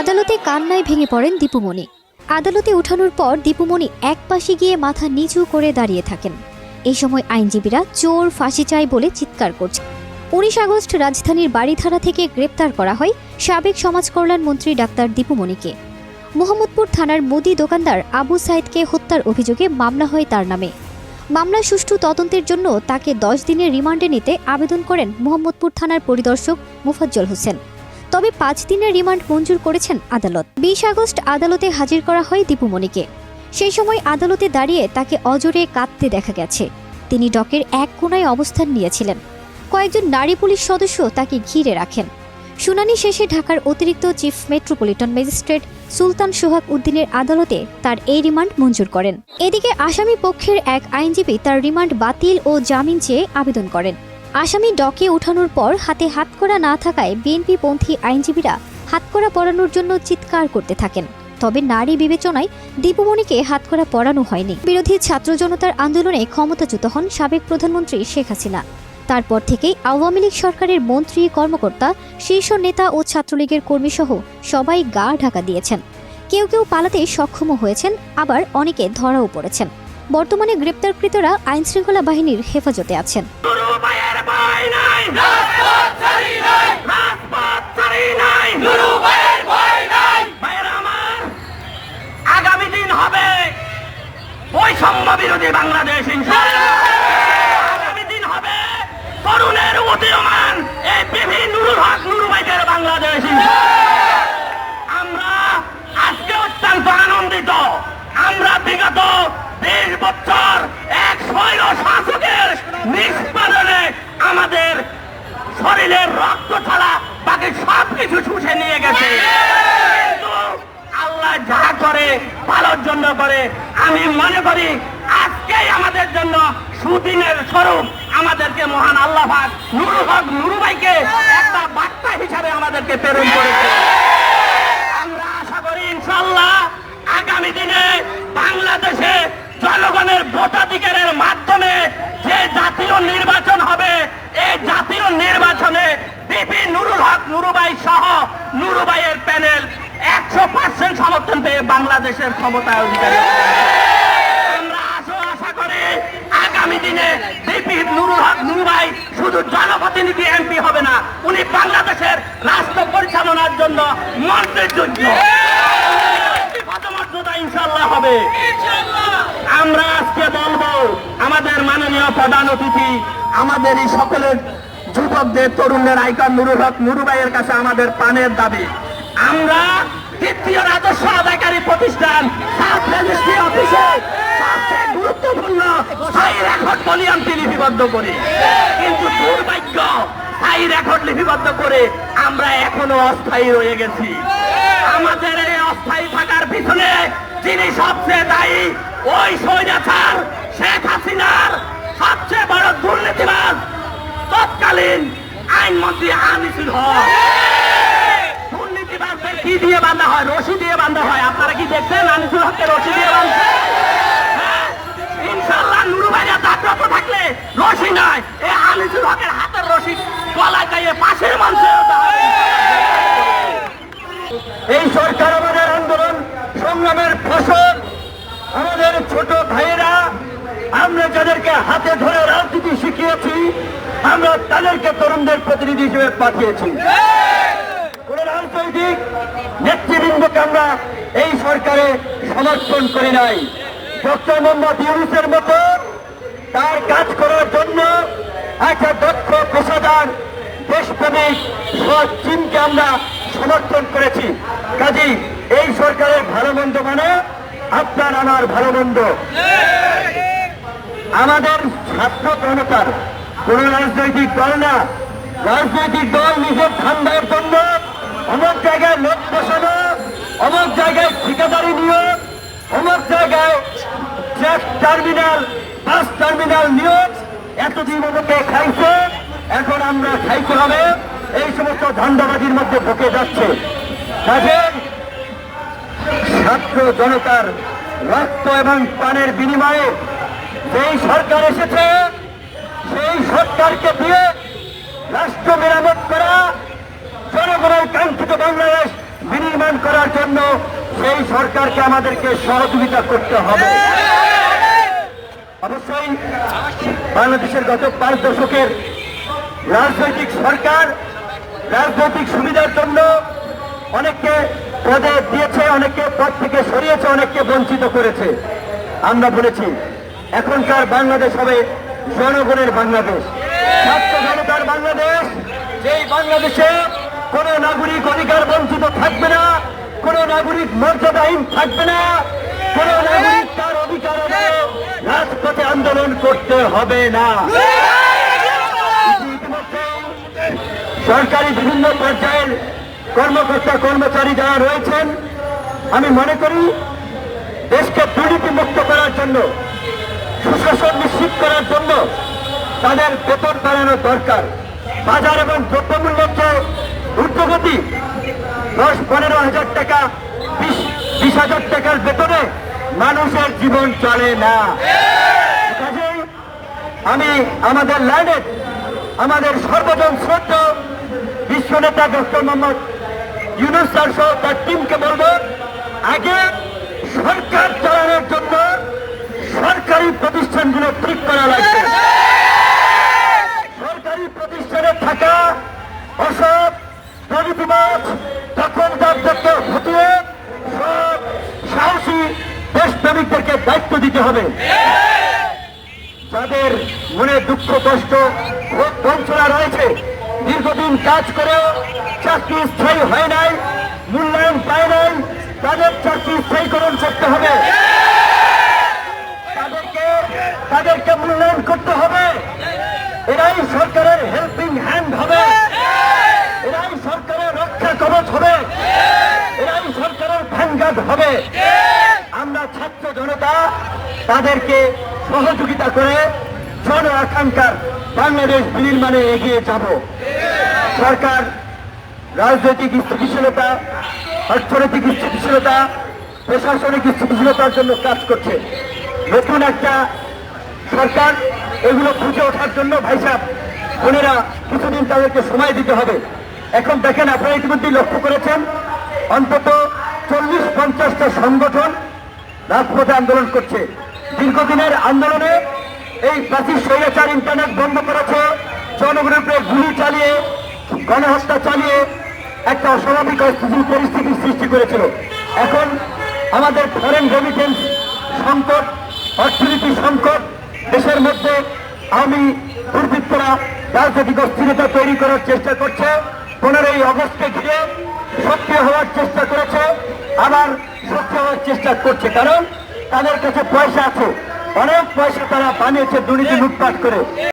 আদালতে কান্নায় ভেঙে পড়েন দীপুমণি। আদালতে উঠানোর পর দীপুমণি এক পাশে গিয়ে মাথা নিচু করে দাঁড়িয়ে থাকেন। এই সময় আইনজীবীরা চোর ফাঁসি চাই বলে চিৎকার করছে। উনিশ আগস্ট রাজধানীর বাড়িধারা থেকে গ্রেপ্তার করা হয় সাবেক সমাজ কল্যাণ মন্ত্রী ডাক্তার দীপুমণিকে। মোহাম্মদপুর থানার মুদি দোকানদার আবু সাইদকে হত্যার অভিযোগে মামলা হয় তার নামে। মামলা সুষ্ঠু তদন্তের জন্য তাকে দশ দিনের রিমান্ডে নিতে আবেদন করেন মোহাম্মদপুর থানার পরিদর্শক মুফাজ্জল হোসেন। তবে পাঁচ দিনের রিমান্ড মঞ্জুর করেছেন আদালত। বিশ আগস্ট আদালতে হাজির করা হয় দীপুমণিকে সেই সময় আদালতে দাঁড়িয়ে তাকে অজরে কাঁদতে দেখা গেছে। তিনি ডকের এক কোনায় অবস্থান নিয়েছিলেন। কয়েকজন নারী পুলিশ সদস্য তাকে ঘিরে রাখেন। শুনানি শেষে ঢাকার অতিরিক্ত chief metropolitan magistrate Sultan Sohag উদ্দিনের আদালতে তার এই রিমান্ড মঞ্জুর করেন। এদিকে আসামি পক্ষের এক আইনজীবী তার রিমান্ড বাতিল ও জামিন চেয়ে আবেদন করেন। আসামি ডকে ওঠানোর পর হাতে হাতকড়া না থাকায় বিএনপিপন্থী আইনজীবীরা হাতকড়া পরানোর জন্য চিৎকার করতে থাকেন। তবে নারী বিবেচনায় দীপুমণিকে হাতকড়া পরানো হয়নি। বিরোধী ছাত্র জনতার আন্দোলনে ক্ষমতাচ্যুত হন সাবেক প্রধানমন্ত্রী শেখ হাসিনা। তারপর থেকেই আওয়ামী লীগ সরকারের মন্ত্রী, কর্মকর্তা, শীর্ষ নেতা ও ছাত্রলীগের কর্মীসহ সবাই গা ঢাকা দিয়েছেন। কেউ কেউ পালাতে সক্ষমও হয়েছেন, আবার অনেকে ধরাও পড়েছেন। বর্তমানে গ্রেপ্তারকৃতরা আইনশৃঙ্খলা বাহিনীর হেফাজতে আছেন। আগামী দিন হবে বৈষম্য বিরোধী বাংলাদেশ। নিয়ে গেছে। আল্লাহ যা করে, ভালোর জন্য করে। আমি মনে করি, আজকেই আমাদের জন্য সুদিনের স্বরূপ। আমাদেরকে মহান আল্লাহ পাক নুরু হক নুরু ভাইকে একটা বার্তা হিসাবে আমাদেরকে প্রেরণ করেছে। আমরা আশা করি ইনশাল্লাহ আগামী দিনে বাংলাদেশে জনগণের ভোটাধিকারের মাধ্যমে যে জাতীয় নির্বাচন হবে, এই জাতীয় নির্বাচনে বিপি নুরুল হক নুরুবাই সহ নুরুবাইয়ের প্যানেল একশো পার্সেন্ট সমর্থন পেয়ে বাংলাদেশের ক্ষমতায় অধিকারী। আমরা আশা আশা করি আগামী দিনে বিপি নুরুল হক নুরুবাই শুধু জনপ্রতিনিধি এমপি হবে না উনি বাংলাদেশের রাষ্ট্র পরিচালনার জন্য মন্ত্রীর যোগ্য। ইনশাল্লাহ হবে। আমরা আজকে বলব আমাদের মাননীয় প্রধান অতিথি আমাদের এই সকলের যুবকদের, তরুণদের আইকন নুরুল হক নুরুবাইয়ের কাছে আমাদের পানের দাবি। আমরা তৃতীয় রাজস্ব আদায়কারী প্রতিষ্ঠান সবচেয়ে গুরুত্বপূর্ণ স্থায়ী রেকর্ড বলিয়ামটি লিপিবদ্ধ করি। কিন্তু দুর্ভাগ্য, স্থায়ী রেকর্ড লিপিবদ্ধ করে আমরা এখনও অস্থায়ী রয়ে গেছি। আমাদের এই অস্থায়ী থাকার পিছনে যিনি সবচেয়ে দায়ী, ওই স্বৈরাচার শেখ হাসিনার সবচেয়ে বড় দুর্নীতিবাজ তৎকালীন আইনমন্ত্রী আনিসুল হক দুর্নীতিবাজদের কি দিয়ে বান্ধা হয়? রশি দিয়ে বান্ধা হয়। আপনারা কি দেখছেন? আনিসুল হককে রশি দিয়ে বাঁধছে? হ্যাঁ? ইনশাল্লাহ নুরু ভাইয়া থাকলে রশি নয় এই আনিসুল হকের হাতের রশি গলায় গাইয়ে পাশের হয়। এই সরকার আমাদের আন্দোলন, সংগ্রামের ফসল, আমাদের ছোট ভাইয়েরা আমরা যাদেরকে হাতে ধরে রাজনীতি শিখিয়েছি আমরা তাদেরকে তরুণদের প্রতিনিধি হিসেবে পাঠিয়েছি। রাজনৈতিক নেতৃবৃন্দকে আমরা এই সরকারে সমর্থন করি নাই। ডক্টর মোহাম্মদ ইউনুসের মতো তার কাজ করার জন্য একটা দক্ষ পেশাদার দেশপ্রেমিক সৎ চিনকে আমরা সমর্থন করেছি। কাজী এই সরকারের ভালো মন্দ মানে আপনার, আমার ভালো মন্দ। আমাদের ছাত্র জনতার কোন রাজনৈতিক দল না। রাজনৈতিক দল নিজের ঠান্ডার জন্য অমুক জায়গায় লোক বসানো অমুক জায়গায় ঠিকাদারি নিয়োগ অমুক জায়গায় ট্রাক টার্মিনাল, বাস টার্মিনাল নিয়োগ এতদিন ওদেরকে খাইছে, এখন আমরা খাইতে হবে। এই সমস্ত ধান্দাবাজির মধ্যে ঢুকে যাচ্ছে। কাজে ছাত্র জনতার রক্ত এবং পানের বিনিময়ে যেই সরকার এসেছে সেই সরকারকে দিয়ে রাষ্ট্র মেরামত করা, জনগণের কাঙ্ক্ষিত বাংলাদেশ বিনির্মাণ করার জন্য সেই সরকারকে আমাদেরকে সহযোগিতা করতে হবে। অবশ্যই বাংলাদেশের গত পাঁচ দশকের রাজনৈতিক সরকার, রাজনৈতিক সুবিধার জন্য অনেককে পদে দিয়েছে, অনেককে পদ থেকে সরিয়েছে, অনেককে বঞ্চিত করেছে। আমরা বলেছি, এখনকার বাংলাদেশ হবে জনগণের বাংলাদেশ। ছাত্র জনতার বাংলাদেশ, যেই বাংলাদেশে কোনো নাগরিক অধিকার বঞ্চিত থাকবে না, কোনো নাগরিক মর্যাদাহীন থাকবে না, কোনো নাগরিক তার অধিকার রাজপথে আন্দোলন করতে হবে না। সরকারি বিভিন্ন পর্যায়ের কর্মকর্তা, কর্মচারী যারা রয়েছেন, আমি মনে করি, দেশকে দুর্নীতি মুক্ত করার জন্য সুশাসন নিশ্চিত করার জন্য তাদের বেতন বাড়ানো দরকার। বাজার এবং দ্রব্যমূল্যের যে ঊর্ধ্বগতি, দশ পনেরো হাজার টাকা, বিশ বিশ হাজার টাকার বেতনে মানুষের জীবন চলে না। কাজেই আমি আমাদের লাইনের আমাদের সর্বজন শ্রদ্ধ বিশ্ব নেতা ডক্টর মোহাম্মদ ইউনুস স্যার সহ তার টিমকে বলব, আগে সরকার চালানোর জন্য সরকারি প্রতিষ্ঠানগুলো ঠিক করা লাগবে। সরকারি প্রতিষ্ঠানে থাকা অসৎ প্রগতিবাদ দখলদারদেরকে হটিয়ে সব সাহসী দেশপ্রেমিকদেরকে দায়িত্ব দিতে হবে। যাদের মনে দুঃখ, কষ্ট বঞ্চনা রয়েছে, দীর্ঘদিন কাজ করেও চাকরি স্থায়ী হয় নাই, মূল্যায়ন পায় নাই, তাদের চাকরি স্থায়ীকরণ করতে হবে। তাদেরকে মূল্যায়ন করতে হবে। এরাই সরকারের হেল্পিং হ্যান্ড হবে। এরাই সরকারের রক্ষা কবচ হবে। এরাই সরকারের ভ্যানগার্ড হবে। আমরা ছাত্র জনতা তাদেরকে সহযোগিতা করে জন আকাঙ্ক্ষার বাংলাদেশ বিনির্মাণে এগিয়ে যাব। সরকার রাজনৈতিক স্থিতিশীলতা, অর্থনৈতিক স্থিতিশীলতা, প্রশাসনিক স্থিতিশীলতার জন্য কাজ করছে। নতুন একটা সরকার এগুলো খুঁজে ওঠার জন্য ভাই সাহেব, বোনেরা কিছুদিন তাদেরকে সময় দিতে হবে। এখন দেখেন আপনারা ইতিমধ্যেই লক্ষ্য করেছেন, অন্তত চল্লিশ পঞ্চাশটা সংগঠন রাজপথে আন্দোলন করছে। দীর্ঘদিনের আন্দোলনে এই প্রাচীর স্বৈরাচার ইন্টারনেট বন্ধ করেছে, জনগণের উপরে গুলি চালিয়ে, গণহত্যা চালিয়ে একটা অস্বাভাবিক পরিস্থিতির সৃষ্টি করেছিল। এখন আমাদের ফরেন রেমিটেন্স সংকট, অর্থনীতি সংকট দেশের মধ্যে আমি দুর্বৃত্তরা রাজনৈতিক অস্থিরতা তৈরি করার চেষ্টা করছে। পনেরোই অগস্টকে ঘিরে সক্রিয় হওয়ার চেষ্টা করেছে। আবার সক্রিয় হওয়ার চেষ্টা করছে কারণ তাদের কাছে পয়সা আছে। অনেক পয়সা তারা বানিয়েছে দুর্নীতি লুটপাট করে।